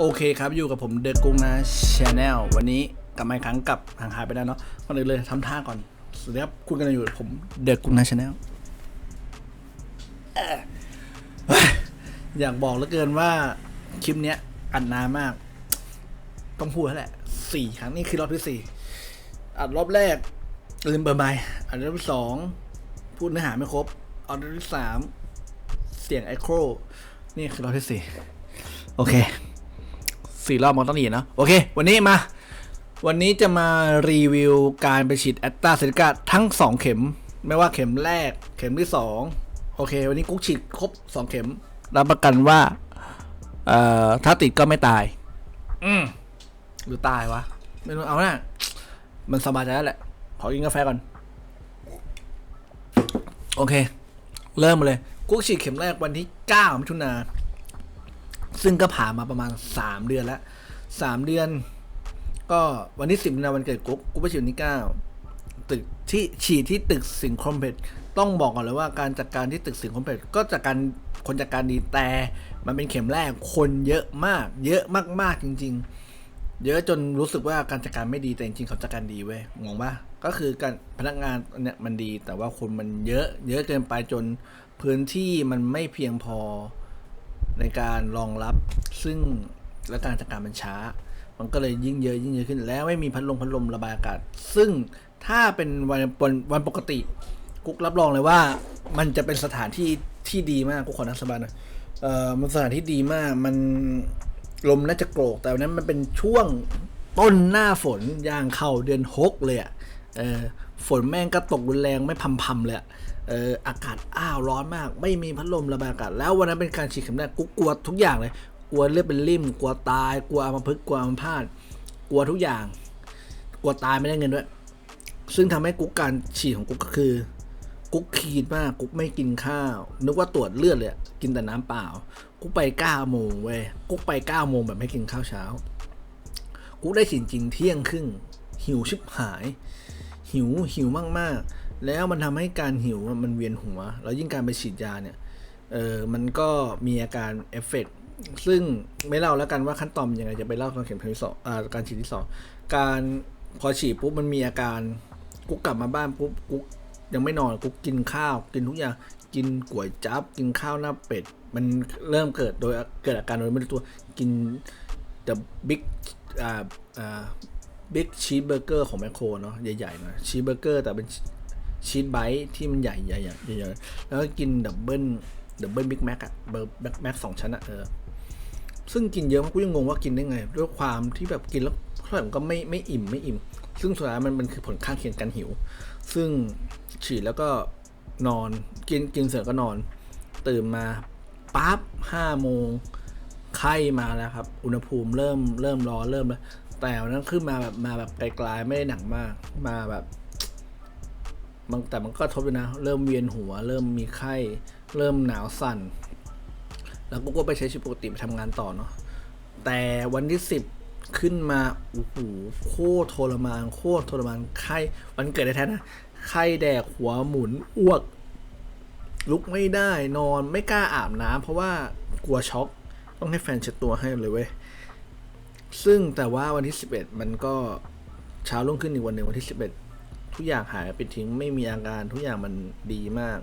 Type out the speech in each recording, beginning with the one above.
โอเคครับอยู่กับผมเดอะกุ้งนะชาแนลวันนี้กลับมาอีกครั้งกับห่างหายไปแล้วเนาะก่อนอื่นเลยทำท่าก่อนสวัสดีครับคุณกำลังอยู่กับผมเดอะกุ้งนะชาแนลอยากบอกเหลือเกินว่าคลิปเนี้ยอัดนานมาก ต้องพูดแล้วแหละสี่ครั้งนี่คือรอบที่สี่อัดรอบแรกลืมเบอร์ใบอัดรอบที่สองพูดเนื้อหาไม่ครบอัดรอบที่สามเสียงไอโครนี่คือรอบที่สี่โอเค สี่รอบมันต้องหนีเนาะโอเค วันนี้มา วันนี้จะมารีวิวการไปฉีดแอตตาเซเนกาทั้ง 2 เข็ม ไม่ว่าเข็มแรก เข็มที่ 2 โอเค วันนี้กุ๊กฉีดครบ 2 เข็ม รับประกันว่า เอ่อ ถ้าติดก็ไม่ตาย อืมหรือตายวะ ไม่รู้เอาหน้ามันสบายใจแล้วแหละ ขอกินกาแฟก่อน โอเค เริ่มมาเลยกุ๊กฉีดเข็มแรกวันที่9มิถุนา ซึ่งก็ผ่านมาประมาณ 3 เดือนแล้ว3เดือน ก็วันที่10มีนาวันเกิดกุ๊กกุ๊กไปฉีดวันที่9ตึกที่ฉีดที่ตึกสิงคอมเพล็กซ์ต้องบอกก่อนเลยว่าการจัดการที่ตึกสิงคอมเพล็กซ์ก็จัดการคนจัดการดีแต่ มันเป็นเข็มแรกคนเยอะมาก เยอะมากๆจริง ๆ เยอะจนรู้สึกว่าการจัดการไม่ดีแต่จริงๆเขาจัดการดีเว้ยงงปะก็คือการพนักงานเนี่ยมันดี แต่ว่าคนมันเยอะ เยอะเกินไปจนพื้นที่มันไม่เพียงพอ ในการรองรับซึ่งและการจัดการมันช้า มันก็เลยยิ่งเยอะยิ่งเยอะขึ้น แล้วไม่มีพัดลมพัดลมระบายอากาศ ซึ่งถ้าเป็นวันวันวันปกติ กุ๊กรับรองเลยว่า มันจะเป็นสถานที่ที่ดีมากกุ๊กขอนักสบายน่อยเอ่อมันสถานที่ดีมากมันลมน่าจะโกรกแต่วันนั้นมันเป็นช่วงต้นหน้าฝนย่างเข้าเดือนฮกเลยอะเออฝนแม่งก็ตกรุนแรงไม่พำพำเลยอะ เอออากาศอ้าวร้อนมาก ไม่มีพัดลมระบายอากาศแล้ววันนั้นเป็นการฉีดเข็มแรกกุ๊กกลัวทุกอย่างเลยกลัวเลือดเป็นริ่มกลัวตายกลัวอัมพฤกษ์กลัวอัมพาตกลัวทุกอย่าง กลัวตายไม่ได้เงินด้วย ซึ่งทำให้กุ๊กการฉีดของกุ๊กก็คือ กุ๊กคีนมากกุ๊กไม่กินข้าว นึกว่าตรวจเลือดเลยกินแต่น้ำเปล่า กุ๊กไปเก้าโมงเว้ยกุ๊กไปเก้าโมงแบบไม่กินข้าวเช้า กุ๊กได้ฉีดจริงเที่ยงครึ่งหิวชิบหาย หิวหิวมากๆ แล้วมันทำให้การหิวมันเวียนหัว แล้วยิ่งการไปฉีดยาเนี่ยเออมันก็มีอาการเอฟเฟกต์ซึ่งไม่เล่าแล้วกันว่าขั้นตอนยังไงจะไปเล่าตอนเข็มที่สองอ่าการฉีดที่สองการพอฉีดปุ๊บมันมีอาการกุ๊กกลับมาบ้านปุ๊บกุ๊กยังไม่นอนกุ๊กกินข้าว กินทุกอย่างกินก๋วยจั๊บกินข้าวหน้าเป็ด มันเริ่มเกิดโดยเกิดอาการโดยไม่รู้ตัวกิน the big อ่าอ่าบิ๊กชีสเบอร์เกอร์ของแมคโครเนาะใหญ่ๆหน่อยชีสเบอร์เกอร์แต่เป็น ชีสไบต์ที่มันใหญ่ๆใหญ่ใหญ่แล้วก็กินดับเบิลดับเบิลบิ๊กแม็กอะเบอร์แม็กสองชั้นอะเออซึ่งกินเยอะมากกูยังงงว่ากินได้ไง ด้วยความที่แบบกินแล้วเท่าไหร่มันก็ไม่ไม่อิ่มไม่อิ่ม ซึ่งสุดท้ายมันมันคือผลข้างเคียงการหิว ซึ่งฉีดแล้วก็นอนกินกินเสร็จก็นอน ตื่นมาปั๊บห้าโมงไข้มาแล้วครับ อุณหภูมิเริ่มเริ่มร้อนเริ่มแล้วแต่วันนั้นขึ้นมาแบบมาแบบไกลๆไม่ได้หนักมากมาแบบ มันแต่มันก็ทบเลยนะ เริ่มเวียนหัว เริ่มมีไข้ เริ่มหนาวสั่น แล้วกูก็ไปใช้ชีวิตปกติไปทำงานต่อเนาะ แต่วันที่สิบขึ้นมาโอ้โหโคตรทรมาน โคตรทรมาน ไข้ วันเกิดได้แท้นะ ไข้แดกหัวหมุนอ้วก ลุกไม่ได้นอนไม่กล้าอาบน้ำเพราะว่ากลัวช็อก ต้องให้แฟนเช็ดตัวให้เลยเว้ย ซึ่งแต่ว่าวันที่11มันก็เช้ารุ่งขึ้นอีกวันหนึ่งวันที่11 ทุกอย่างหายไปทิ้งไม่มีอาการทุกอย่างมันดีมาก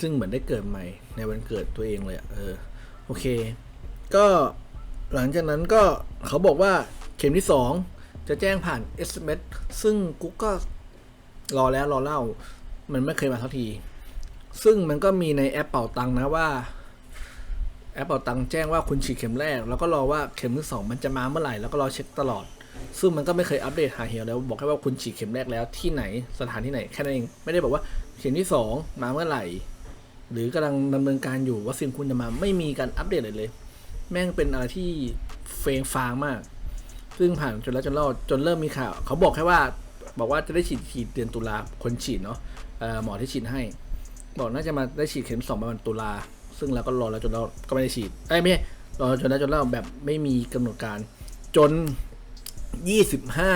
ซึ่งเหมือนได้เกิดใหม่ในวันเกิดตัวเองเลยอเออโอเค ก็หลังจากนั้นก็เขาบอกว่าเข็มที่ 2 จะแจ้งผ่าน SMS ซึ่งกุ๊กก็รอแล้วรอเล่า มันไม่เคยมาสักที ซึ่งมันก็มีในแอปเป่าตังนะว่า แอปเป่าตังแจ้งว่าคุณฉีดเข็มแรก แล้วก็รอว่าเข็มที่สองมันจะมาเมื่อไหร่แล้วก็รอเช็คตลอด ซึ่งมันก็ไม่เคยอัปเดตหาเหวแล้วบอกแค่ว่าคุณฉีดเข็มแรกแล้วที่ไหนสถานที่ไหนแค่นั้นเองไม่ได้บอกว่าเข็มที่สองมาเมื่อไหร่ หรือกำลังดำเนินการอยู่วัคซีนคุณจะมาไม่มีการอัปเดตเลยเลย แม่งเป็นอะไรที่เฟงฟางมาก ซึ่งผ่านจนแล้วจนรอดจนเริ่มมีข่าว เขาบอกแค่ว่าบอกว่าจะได้ฉีดฉีดเดือนตุลาคนฉีดเนาะหมอที่ฉีดให้ บอกน่าจะมาได้ฉีดเข็มสองประมาณตุลาซึ่งเราก็รอแล้วจนเราก็ไม่ได้ฉีดเอ้ไม่รอจนแล้วจนเราแบบไม่มีกำหนดการจน ยี่สิบห้า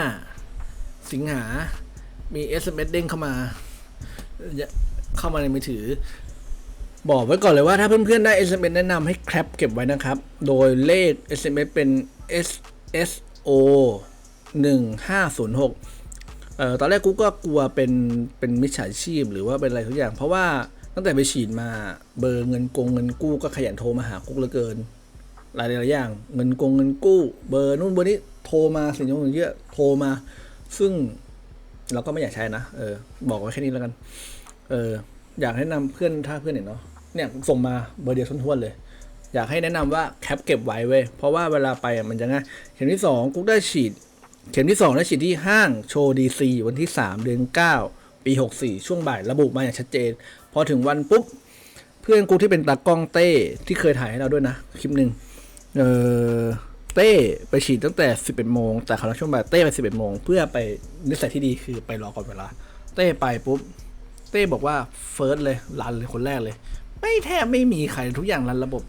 สิงหา มี SMS เด้งเข้ามา เข้ามาในมือถือ บอกไว้ก่อนเลยว่าถ้าเพื่อนๆได้ SMS แนะนำให้แคปเก็บไว้นะครับ โดยเลข SMS เป็น SSO 1506เอ่อตอนแรกกูก็กลัวเป็นเป็นมิจฉาชีพหรือว่าเป็นอะไรทุกอย่าง เพราะว่าตั้งแต่ไปฉีดมาเบอร์เงินกงเงินกู้ก็ขยันโทรมาหากุกเหลือเกินหลายหลายอย่าง เงินกงเงินกู้ เบอร์นู่นเบอร์นี้ โทรมาสิ่งอย่างเยอะโทรมา ซึ่งเราก็ไม่อยากใช้นะเออบอกไว้แค่นี้แล้วกัน เอออยากแนะนำเพื่อนถ้าเพื่อนเห็นเนาะเนี่ยส่งมาเบอร์เดียวท้วนๆเลย อยากให้แนะนำว่าแคปเก็บไว้เว้ยเพราะว่าเวลาไปมันจะง่ายเข็มที่สองกุ๊กได้ฉีด เข็มที่สองได้ฉีดที่ห้างโชว์ดีซีวันที่สามเดือนเก้าปีหกสี่ช่วงบ่ายระบุมาอย่างชัดเจน พอถึงวันปุ๊บเพื่อนกูที่เป็นตากล้องเต้ที่เคยถ่ายให้เราด้วยนะ คลิปหนึ่งเออ เต้ไปฉีดตั้งแต่ 11โมงแต่เขาช่วงบ่ายเต้ไป 11โมงเพื่อไปนิสัยที่ดีคือไปรอก่อนเวลา เต้ไปปุ๊บ เต้บอกว่าเฟิร์สเลยรันเลยคนแรกเลย ไม่แทบไม่มีใครทุกอย่างรันระบบ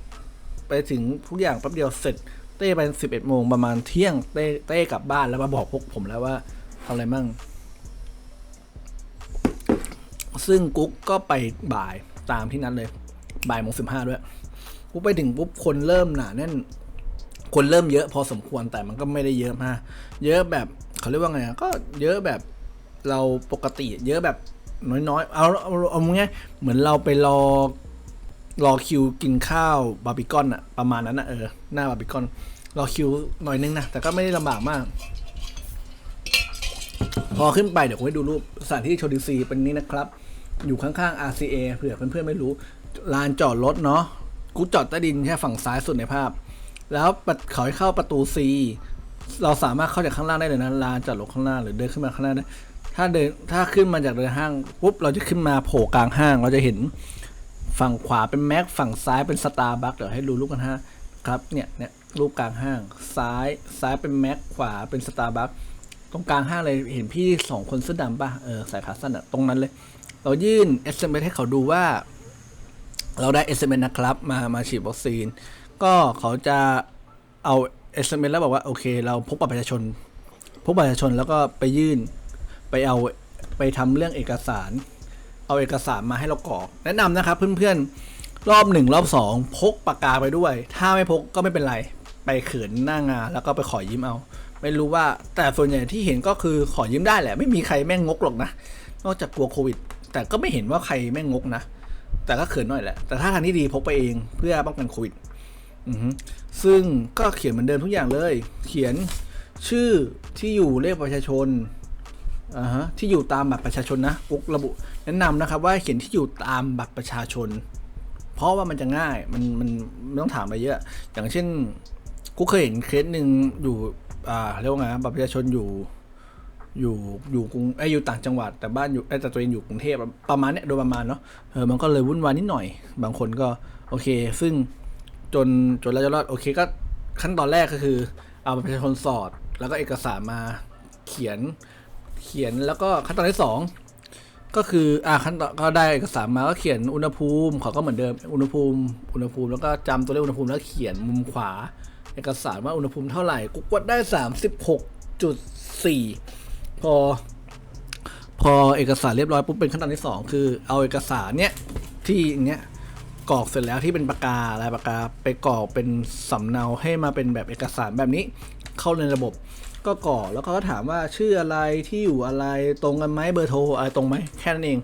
ไปถึงทุกอย่างแป๊บเดียวเสร็จ เต้ไป 11โมงประมาณเที่ยงเต้เต้กลับบ้านแล้วมาบอกพวกผมแล้วว่าทำอะไรมั่ง ซึ่งกุ๊กก็ไปบ่ายตามที่นั้นเลยบ่ายโมงสิบห้าด้วย กุ๊กไปถึงปุ๊บคนเริ่มหนาแน่น คนเริ่มเยอะพอสมควรแต่มันก็ไม่ได้เยอะมาก เยอะแบบเขาเรียกว่าไงอะก็เยอะแบบเราปกติ เยอะแบบน้อยๆ เอาเอาเอาง่ายเหมือนเราไปรอรอคิวกินข้าวบาร์บีคอนอะประมาณนั้นอะเออหน้าบาร์บีคอนรอคิวหน่อยนึงนะแต่ก็ไม่ได้ลำบากมาก พอขึ้นไปเดี๋ยวผมให้ดูรูปสถานที่โชดีซีเป็นนี้นะครับ อยู่ข้างๆ RCA เผื่อเพื่อนๆไม่รู้ลานจอดรถเนาะกูจอดใต้ดินแค่ฝั่งซ้ายสุดในภาพ แล้วเขาให้เข้าประตู C เราสามารถเข้าจากข้างล่างได้เลยนะลานจอดรถข้างล่างหรือเดินขึ้นมาข้างหน้าได้ถ้าเดินถ้าขึ้นมาจากเดินห้างปุ๊บเราจะขึ้นมาโผล่กลางห้าง เราจะเห็นฝั่งขวาเป็นแม็กฝั่งซ้ายเป็นสตาร์บัคเดี๋ยวให้ดูรูปกันฮะครับเนี่ยเนี่ยรูปกลางห้าง ซ้ายซ้ายเป็นแม็กขวาเป็นสตาร์บัคตรงกลางห้างเลยเห็นพี่สองคนเสื้อดำป่ะเออใส่ขาสั้นอะตรงนั้นเลย เรายื่น SMS ให้เขาดูว่า เราได้ SMS นะครับ มามาฉีดวัคซีน ก็เขาจะเอา SMS แล้วบอกว่า โอเค เราพกบัตรประชาชน พกบัตรประชาชนแล้วก็ไปยื่นไปเอาไปทำเรื่องเอกสาร เอาเอกสารมาให้เรากรอก แนะนำนะครับเพื่อนๆรอบหนึ่งรอบสองพกปากกาไปด้วย ถ้าไม่พกก็ไม่เป็นไร ไปเขินหน้างานแล้วก็ไปขอยืมเอา ไม่รู้ว่าแต่ส่วนใหญ่ที่เห็นก็คือขอยืมได้แหละ ไม่มีใครแม่งงกหรอกนะ นอกจากกลัวโควิด แต่ก็ไม่เห็นว่าใครแม่งงกนะ แต่ก็เขินหน่อยแหละ แต่ถ้าทางที่ดีพกไปเองเพื่อป้องกันโควิด ซึ่งก็เขียนเหมือนเดิมทุกอย่างเลย เขียนชื่อที่อยู่เลขประชาชนอ่าฮะที่อยู่ตามบัตรประชาชนนะกุ๊กระบุ แนะนำนะครับ ว่าเขียนที่อยู่ตามบัตรประชาชน เพราะว่ามันจะง่ายมันมันไม่ต้องถามอะไรเยอะ อย่างเช่นกูเคยเห็นเคสหนึ่งอยู่อ่าเรียกว่าไงบัตรประชาชนอยู่อยู่อยู่กรุงไออยู่ต่างจังหวัด แต่บ้านอยู่ไอแต่ตัวเองอยู่กรุงเทพประมาณเนี้ยโดยประมาณเนาะเออมันก็เลยวุ่นวายนิดหน่อย บางคนก็โอเค ซึ่ง จนจนแล้วจะรอดโอเคก็ขั้นตอนแรกก็คือ เอาประชาชนสอด แล้วก็เอกสารมาเขียนเขียนแล้วก็ขั้นตอนที่สองก็คืออ่าขั้นตอนก็ได้เอกสารมาก็เขียนอุณหภูมิเขาก็เหมือนเดิมอุณหภูมิ อุณหภูมิแล้วก็จำตัวเลขอุณหภูมิแล้วเขียนมุมขวา เอกสารว่าอุณหภูมิเท่าไหร่กูกดได้สามสิบหกจุดสี่พอ พอเอกสารเรียบร้อยปุ๊บเป็นขั้นตอนที่สองคือเอาเอกสารเนี้ยที่เนี้ย กรอกเสร็จแล้วที่เป็นปากกาลายปากกาไปกรอกเป็นสำเนาให้มาเป็นแบบเอกสารแบบนี้ เข้าในระบบก็กรอกแล้วก็ถามว่าชื่ออะไรที่อยู่อะไรตรงกันไหมเบอร์โทรอะไรตรงไหมแค่นั้นเอง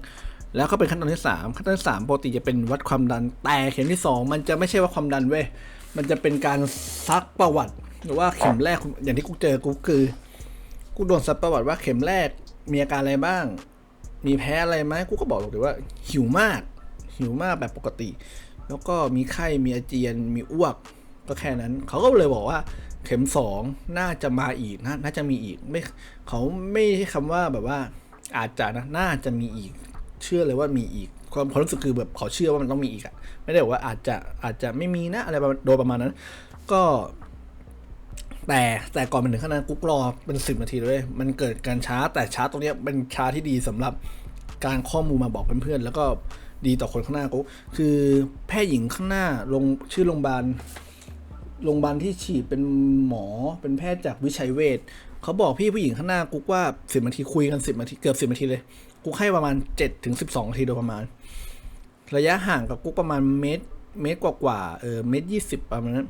แล้วก็เป็นขั้นตอนที่สามขั้นตอนที่สามปกติจะเป็นวัดความดันแต่เข็มที่สองมันจะไม่ใช่วัดความดันเว้ยมันจะเป็นการซักประวัติ หรือว่าเข็มแรกอย่างที่กูเจอกูคือ กูโดนซักประวัติว่าเข็มแรกมีอาการอะไรบ้าง มีแพ้อะไรไหมกูก็บอกเลยว่าหิวมาก หิวมากแบบปกติ แล้วก็มีไข้มีอาเจียนมีอ้วกก็แค่นั้น เขาก็เลยบอกว่าเข็มสองน่าจะมาอีกนะน่าจะมีอีกไม่เขาไม่ใช่คำว่าแบบว่าอาจจะนะน่าจะมีอีก เชื่อเลยว่ามีอีก ความความรู้สึกคือแบบเขาเชื่อว่ามันต้องมีอีกอะไม่ได้บอกว่าอาจจะอาจจะไม่มีนะอะไรโดยประมาณนั้น ก็ แต่แต่ก่อนมันถึงขนาดนั้นกุ๊กรอเป็นสิบนาทีเลยมันเกิดการช้าแต่ช้าตรงนี้เป็นช้าที่ดีสำหรับการข้อมูลมาบอกเพื่อนๆแล้วก็ ดีต่อคนข้างหน้ากุ๊กคือแพทย์หญิงข้างหน้าลงชื่อโรงพยาบาลโรงพยาบาลที่ฉีดเป็นหมอเป็นแพทย์จากวิชัยเวชเขาบอกพี่ผู้หญิงข้างหน้ากุ๊กว่าสิบนาทีคุยกันสิบนาทีเกือบสิบนาทีเลยกุ๊กให้ประมาณเจ็ดถึงสิบสองนาทีโดยประมาณ ระยะห่างกับกุ๊กประมาณเมตรเมตรกว่าๆเออเมตรยี่สิบประมาณนั้น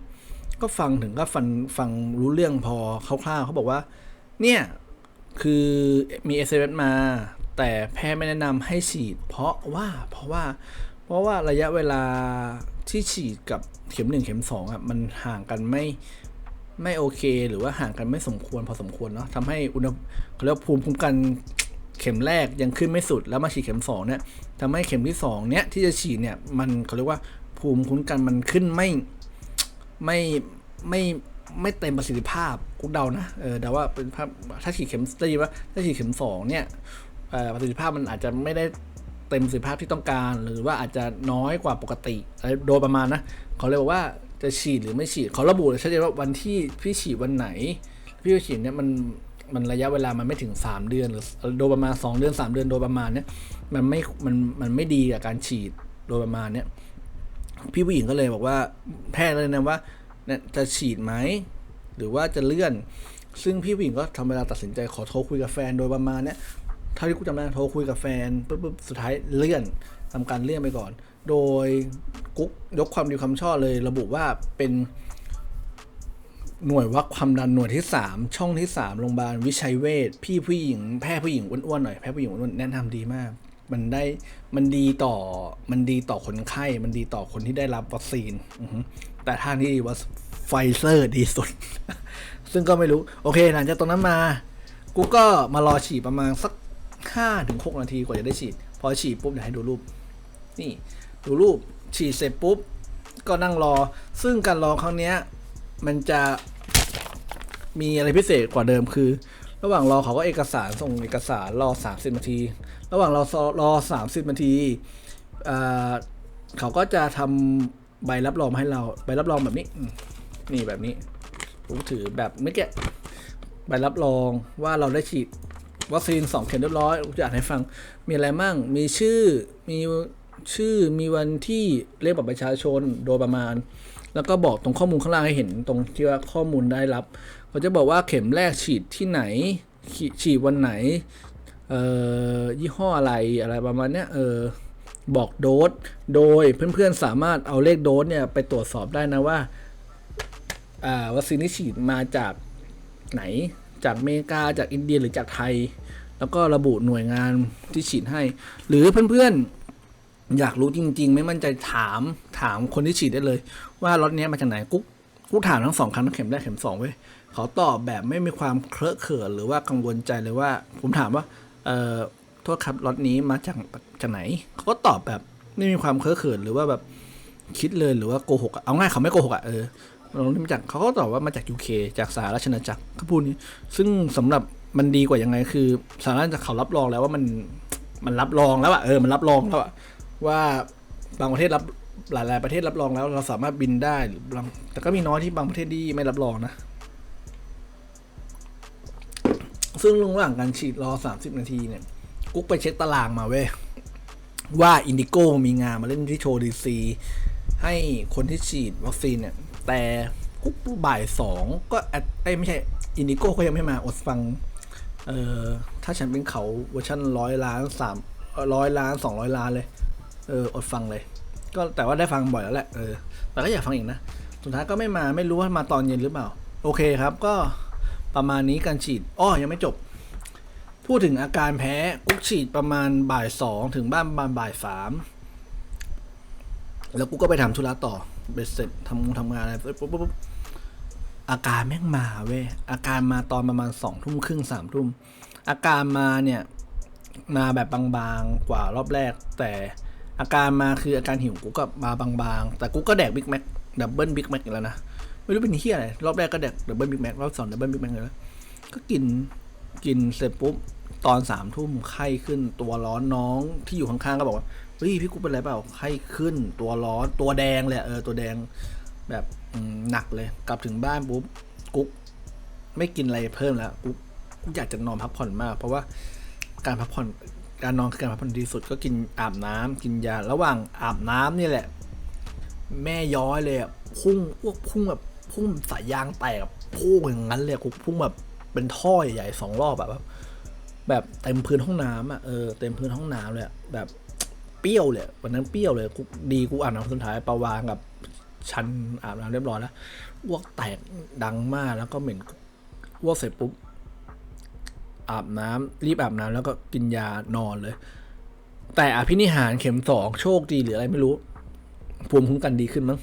ก็ฟังถึงก็ฟังฟังรู้เรื่องพอคร่าวๆเขาบอกว่า เนี่ย คือมีเอสเอมา แต่แพทย์ไม่แนะนำให้ฉีด เพราะว่าเพราะว่าเพราะว่าระยะเวลาที่ฉีดกับเข็มหนึ่งเข็มสองอะมันห่างกันไม่ไม่โอเค หรือว่าห่างกันไม่สมควรพอสมควรเนาะทำให้อุณหเขาเรียกภูมิคุ้มกันเข็มแรกยังขึ้นไม่สุดแล้วมาฉีดเข็มสองเนี่ยทำให้เข็มที่สองเนี่ยที่จะฉีดเนี่ยมันเขาเรียกว่าภูมิคุ้มกันมันขึ้นไม่ไม่ไม่ไม่เต็มประสิทธิภาพกูเดานะเออเดาว่าเป็นภาพถ้าฉีดเข็มได้ยินว่าถ้าฉีดเข็มสองเนี่ย ประสิทธิภาพมันอาจจะไม่ได้เต็มประสิทธิภาพที่ต้องการ หรือว่าอาจจะน้อยกว่าปกติโดยประมาณนะเขาเลยบอกว่าจะฉีดหรือไม่ฉีดเขาระบุเลยชัดเจนว่าวันที่พี่ฉีดวันไหน พี่ฉีดเนี่ยมันมันระยะเวลามันไม่ถึง 3 เดือนหรือโดยประมาณ 2 เดือน 3 เดือนโดยประมาณเนี่ยมันไม่มันมันไม่ดีกับการฉีดโดยประมาณเนี่ยพี่ผู้หญิงก็เลยบอกว่าแพทย์เลยนะว่าจะฉีดไหมหรือว่าจะเลื่อน ซึ่งพี่ผู้หญิงก็ทำเวลาตัดสินใจขอโทรคุยกับแฟนโดยประมาณเนี้ย เท่าที่กูจำได้โทรคุยกับแฟนปุ๊บปุ๊บสุดท้ายเลื่อนทำการเลื่อนไปก่อน โดยกุ๊กยกความดีความชอบเลย ระบุว่าเป็นหน่วยวัดความดันหน่วยที่ 3 ช่องที่3โรงพยาบาลวิชัยเวชพี่ผู้หญิงแพทย์ผู้หญิงอ้วนๆหน่อยแพทย์ผู้หญิงอ้วนๆแนะนำดีมาก มันได้มันดีต่อมันดีต่อคนไข้ มันดีต่อคนที่ได้รับวัคซีนแต่ทางที่ดีว่าไฟเซอร์ดีสุด ซึ่งก็ไม่รู้ โอเค หลังจากตรงนั้นมา กูก็มารอฉีดประมาณสัก ห้าถึงหกนาทีกว่าจะได้ฉีด พอฉีดปุ๊บเดี๋ยวให้ดูรูป นี่ดูรูปฉีดเสร็จปุ๊บ ก็นั่งรอ ซึ่งการรอครั้งนี้มันจะมีอะไรพิเศษกว่าเดิมคือ ระหว่างรอเขาก็เอกสารส่งเอกสารรอ 30นาที ระหว่างรอรอ 30นาทีเขาก็จะทำใบรับรองให้เราใบรับรองแบบนี้ นี่แบบนี้ผมถือแบบเมื่อกี้ใบรับรองว่าเราได้ฉีด วัคซีนสองเข็มเรียบร้อยผมจะอ่านให้ฟัง มีอะไรมั่ง มีชื่อ มีชื่อ มีวันที่เลขบัตรประชาชนโดยประมาณ แล้วก็บอกตรงข้อมูลข้างล่างให้เห็นตรงที่ว่าข้อมูลได้รับเขาจะบอกว่าเข็มแรกฉีดที่ไหน ฉีฉีดวันไหน เอ่อ ยี่ห้ออะไรอะไรประมาณเนี้ย เออ บอกโดส โดยเพื่อนๆสามารถเอาเลขโดสเนี่ยไปตรวจสอบได้นะว่า อ่า วัคซีนที่ฉีดมาจากไหน จากเมกาจากอินเดียหรือจากไทย แล้วก็ระบุหน่วยงานที่ฉีดให้ หรือเพื่อนๆ อยากรู้จริง ๆ ไม่มั่นใจถามถามคนที่ฉีดได้เลย ว่ารถนี้มาจากไหนกุ๊กกุ๊กถามทั้งสองครั้งทั้งเข็มแรกเข็มสองเว้ยเขาตอบแบบไม่มีความเคอะเขินหรือว่ากังวลใจเลยว่า ผมถามว่าเอ่อโทษครับรถนี้มาจากจากไหนเขาก็ตอบแบบไม่มีความเคอะเขินหรือว่าแบบคิดเลยหรือว่าโกหกเอาง่ายเขาไม่โกหกอะเออ เรามาจากเขาก็ตอบว่ามาจาก UK จากสหราชอาณาจักรเขาพูดนี้ ซึ่งสำหรับมันดีกว่ายังไง คือสหราชอาณาจักรเขารับรองแล้วว่ามันมันรับรองแล้วอะเออมันรับรองแล้วอะว่าบางประเทศรับหลาย ๆ ประเทศรับรองแล้วเราสามารถบินได้หรือแต่ก็มีน้อยที่บางประเทศที่ไม่รับรองนะ ซึ่งระหว่างการฉีดรอ 30 นาทีเนี่ย กุ๊กไปเช็คตารางมาเว้ย ว่าอินดิโก้มีงานมาเล่นที่โชว์ดีซี ให้คนที่ฉีดวัคซีนเนี่ย แต่กุ๊กบ่ายสองก็แอดเอ้ไม่ใช่อินิโกเขายังไม่มาอดฟัง เอ่อถ้าฉันเป็นเขาเวอร์ชันร้อยล้านสามร้อยล้านสองร้อยล้านเลย เอออดฟังเลย ก็แต่ว่าได้ฟังบ่อยแล้วแหละเออแต่ก็อยากฟังอีกนะสุดท้ายก็ไม่มาไม่รู้ว่ามาตอนเย็นหรือเปล่า โอเคครับก็ประมาณนี้การฉีดอ้อยังไม่จบ พูดถึงอาการแพ้กุ๊กฉีดประมาณบ่ายสองถึงบ้านประมาณบ่ายสามแล้วกูก็ไปทำธุระต่อ เบ็ดเสร็จทำงงทำงานอะไรปุ๊บปุ๊บปุ๊บอาการแม่งมาเว้ยอาการมาตอนประมาณสองทุ่มครึ่งสามทุ่มอาการมาเนี่ย มาแบบบางๆกว่ารอบแรก แต่อาการมาคืออาการหิวกูก็มาบางๆ แต่กูก็แดกบิ๊กแม็กดับเบิลบิ๊กแม็กอีกแล้วนะไม่รู้เป็นเฮียอะไรรอบแรกก็แดกดับเบิลบิ๊กแม็กรอบสองดับเบิลบิ๊กแม็กเลยนะก็กินกินเสร็จปุ๊บตอนสามทุ่มไข้ขึ้นตัวร้อนน้องที่อยู่ข้างๆก็บอกว่าเฮ้ยพี่กูเป็นไรเปล่าไข้ขึ้นตัวร้อนตัวแดงเลยอะเออตัวแดงแบบหนักเลย กลับถึงบ้านปุ๊บกุ๊กไม่กินอะไรเพิ่มแล้วกุ๊กอยากจะนอนพักผ่อนมาก เพราะว่าการพักผ่อนการนอนคือการพักผ่อนดีที่สุดก็กินอาบน้ำกินยาระหว่างอาบน้ำนี่แหละ แม่ย้อยเลยอะพุ่งอ้วกพุ่งแบบพุ่งสายยางแตกพุ่งอย่างนั้นเลยกุ๊กพุ่งแบบเป็นท่อใหญ่ๆสองรอบแบบแบบเต็มพื้นห้องน้ำอะเออเต็มพื้นห้องน้ำเลยแบบ เปรี้ยวเลยวันนั้นเปรี้ยวเลยกูดีกูอ่านน้ำสุดท้ายปาวางกับชันอาบน้ำเรียบร้อยแล้วอ้วกแตกดังมากแล้วก็เหม็นอ้วกเสร็จปุ๊บอาบน้ำรีบอาบน้ำแล้วก็กินยานอนเลย แต่อภินิหารเข็มสองโชคดีหรืออะไรไม่รู้ภูมิคุ้มกันดีขึ้นมั้ง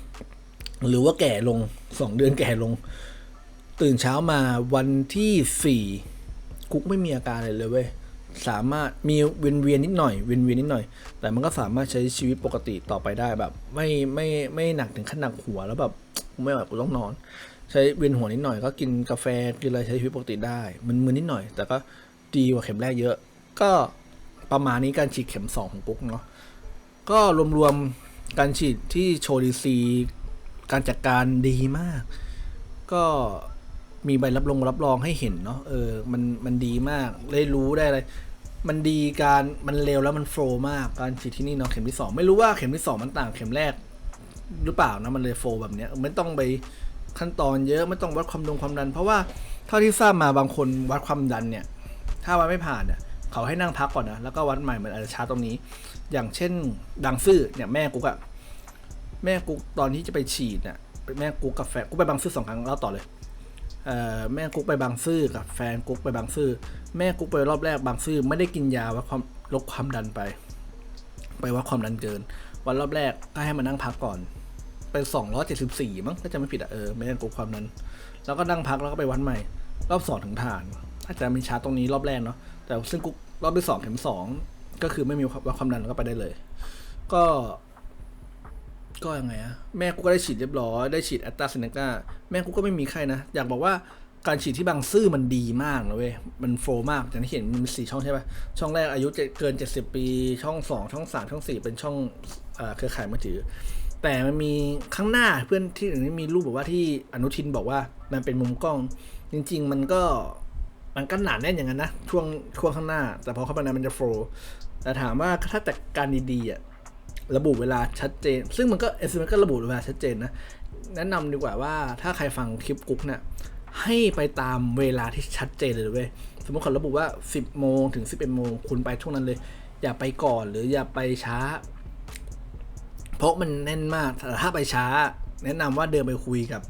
หรือว่าแก่ลงสองเดือนแก่ลง ตื่นเช้ามาวันที่สี่กุ๊กไม่มีอาการอะไรเลยเว้ย สามารถมีเวียนเวียนๆนิดหน่อยเวียนเวียนๆนิดหน่อย แต่มันก็สามารถใช้ชีวิตปกติต่อไปได้แบบ ไม่ไม่ไม่หนักถึงขั้นหนักหัวแล้วแบบไม่แบบกูต้องนอน ใช้เวียนหัวนิดหน่อยก็กินกาแฟกินอะไรใช้ชีวิตปกติได้ มันมึนนิดหน่อย แต่ก็ดีกว่าเข็มแรกเยอะ ก็ประมาณนี้การฉีดเข็มสองของกุ๊กเนาะก็รวมๆการฉีดที่โชว์ดีซี การจัดการดีมาก ก็ มีใบรับรองรับรองให้เห็นเนาะเออมันมันดีมากได้รู้ได้อะไรมันดีการมันเร็วแล้วมันโฟล์มากการฉีดที่นี่เนาะเข็มที่สองไม่รู้ว่าเข็มที่สองมันต่างเข็มแรก หรือเปล่านะมันเลยโฟล์แบบเนี้ยไม่ต้องไปขั้นตอนเยอะไม่ต้องวัดความดงความดัน เพราะว่าเท่าที่ทราบมาบางคนวัดความดันเนี่ย ถ้าวัดไม่ผ่านเนี่ยเขาให้นั่งพักก่อนนะแล้วก็วัดใหม่มันอาจจะช้าตรงนี้ อย่างเช่นดังซื่อเนี่ยแม่กูอะแม่กุ๊กตอนที่จะไปฉีดน่ะแม่กุ๊กกับแฟกุ๊กไปบางซื่อสองครั้งเล่าต่อเลย แม่กุ๊กไปบางซื่อกับแฟนกุ๊กไปบางซื่อแม่กุ๊กไปรอบแรกบางซื่อไม่ได้กินยาวัดความลดความดันไป ไปวัดความดันเกิน วันรอบแรกก็ให้มานั่งพักก่อน เป็นสองร้อยเจ็ดสิบสี่มั้งถ้าจะไม่ผิดอะเออไม่ได้กุ๊กความดันแล้วก็นั่งพักแล้วก็ไปวัดใหม่ รอบสองถึงฐานอาจจะมีชาร์ตรงนี้รอบแรกเนาะแต่ซึ่งกุ๊กรอบที่สองเข็มสองก็คือไม่มีวัดความดันแล้วก็ไปได้เลย ก็ ก็ยังไงอะแม่กูก็ได้ฉีดเรียบร้อย ได้ฉีดแอตตาเซเนกาแม่กูก็ไม่มีไข้นะ อยากบอกว่าการฉีดที่บางซื่อมันดีมากนะเว้ย มันโฟมากอย่างที่เห็นมันสี่ช่องใช่ปะช่องแรกอายุเกินเจ็ดเกิน70ปี ช่อง2ช่อง3ช่อง4เป็นช่องเออเครือข่ายมือถือ แต่มันมีข้างหน้าเพื่อนที่อื่นนี่มีรูปบอกว่าที่อนุทินบอกว่ามันเป็นมุมกล้อง จริง ๆ มันก็มันก็หนาแน่นอย่างนั้นนะช่วงช่วงข้างหน้า แต่พอเข้าไปในมันจะโฟแต่ถามว่าถ้าจัดการดีๆอะ ระบุเวลาชัดเจน ซึ่งมันก็เอสเก็ระบุเวลาชัดเจนนะ แนะนำดีกว่าว่าถ้าใครฟังคลิปกุ๊กเนี่ยให้ไปตามเวลาที่ชัดเจนเลยเว้ย สมมติเขาระบุว่า 10 โมงถึง 11 โมงคุณไปช่วงนั้นเลย อย่าไปก่อนหรืออย่าไปช้า เพราะมันแน่นมากแต่ถ้าไปช้า แนะนำว่าเดินไปคุยกับ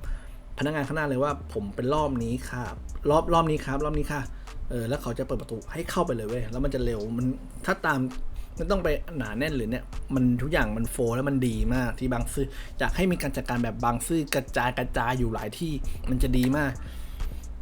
พนักงานข้างหน้าเลยว่าผมเป็นรอบนี้ครับ รอบรอบนี้ครับ รอบนี้ค่ะ เออแล้วเขาจะเปิดประตูให้เข้าไปเลยเว้ย แล้วมันจะเร็ว มันถ้าตาม มันต้องไปหนาแน่นหรือเนี่ยมันทุกอย่างมันโฟแล้วมันดีมากที่บางซื่ออยากให้มีการจัดการแบบบางซื่อกระจายกระจายอยู่หลายที่มันจะดีมาก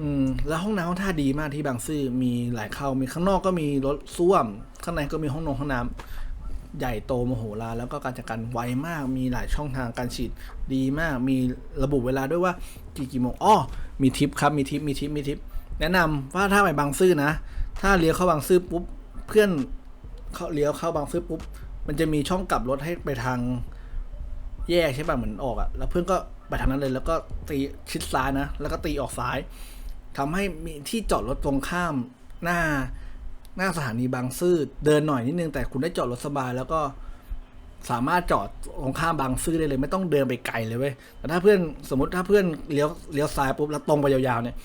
อืมแล้วห้องน้ำท่าดีมากที่บางซื่อมีหลายเข้ามีข้างนอกก็มีรถส้วม ข้างในก็มีห้องนงห้องน้ำใหญ่โตมโหฬารแล้วก็การจัดการไวมากมีหลายช่องทางการฉีดดีมาก มีระบุเวลาด้วยว่ากี่กี่โมงอ้อมีทิปครับมีทิปมีทิปมีทิปแนะนำว่าถ้าไปบางซื่อนะ ถ้าเลี้ยวเข้าบางซื่อปุ๊บเพื่อน เขาเลี้ยวเข้าบางซื่อปุ๊บ มันจะมีช่องกลับรถให้ไปทางแยกใช่ป่ะเหมือนออกอะแล้วเพื่อนก็ไปทางนั้นเลย แล้วก็ตีชิดซ้ายนะ แล้วก็ตีออกซ้ายทำให้มีที่จอดรถตรงข้ามหน้าหน้าสถานีบางซื่อเดินหน่อยนิดนึง แต่คุณได้จอดรถสบาย แล้วก็สามารถจอดตรงข้ามบางซื่อได้เลย ไม่ต้องเดินไปไกลเลยเว้ยแต่ถ้าเพื่อนสมมติถ้าเพื่อนเลี้ยวเลี้ยวซ้ายปุ๊บแล้วตรงไปยาวๆเนี่ย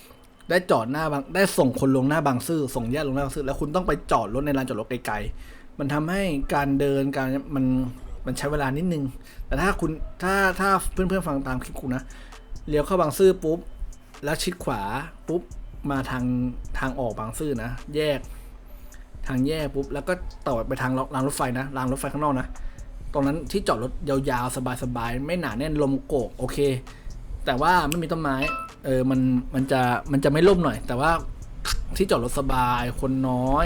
ได้จอดหน้าบางได้ส่งคนลงหน้าบางซื่อส่งญาติลงหน้าบางซื่อแล้วคุณต้องไปจอดรถในลานจอดรถไกลๆ มันทำให้การเดินการมันมันใช้เวลานิดนึง แต่ถ้าคุณถ้าถ้าเพื่อนๆฟังตามคลิปกูนะเลี้ยวเข้าบางซื่อปุ๊บ แล้วชิดขวาปุ๊บมาทางทางออกบางซื่อนะ แยก ทางแยกปุ๊บ แล้วก็ต่อไปทางรางรถไฟนะรางรถไฟข้างนอกนะ ตรงนั้นที่จอดรถยาวๆ สบายๆ ไม่หนาแน่นลมโกกโอเค แต่ว่าไม่มีต้นไม้ เออมันมันจะมันจะไม่ล่มหน่อย แต่ว่าที่จอดรถสบายคนน้อย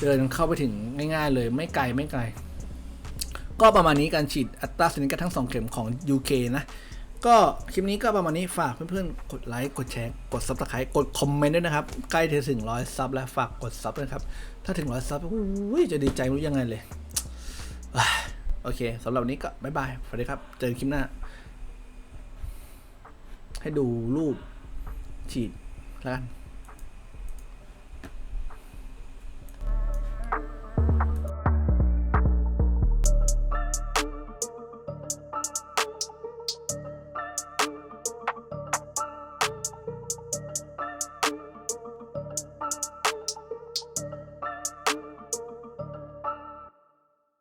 เดินเข้าไปถึงง่าย ๆ เลยไม่ไกลไม่ไกล ก็ประมาณนี้การฉีดอัตราสินค้าทั้งสองเข็มของ UK นะ ก็คลิปนี้ก็ประมาณนี้ฝากเพื่อนๆ กดไลค์ กดแชร์ กด subscribe กดคอมเมนต์ด้วยนะครับ ใกล้ถึงร้อยซับแล้วฝากกดซับด้วยครับ ถ้าถึงร้อยซับอุ้ยจะดีใจรู้ยังไงเลยโอเคสำหรับนี้ก็บ๊ายบายสวัสดีครับ เจอกันคลิปหน้า ให้ดูรูปฉีดแล้วกัน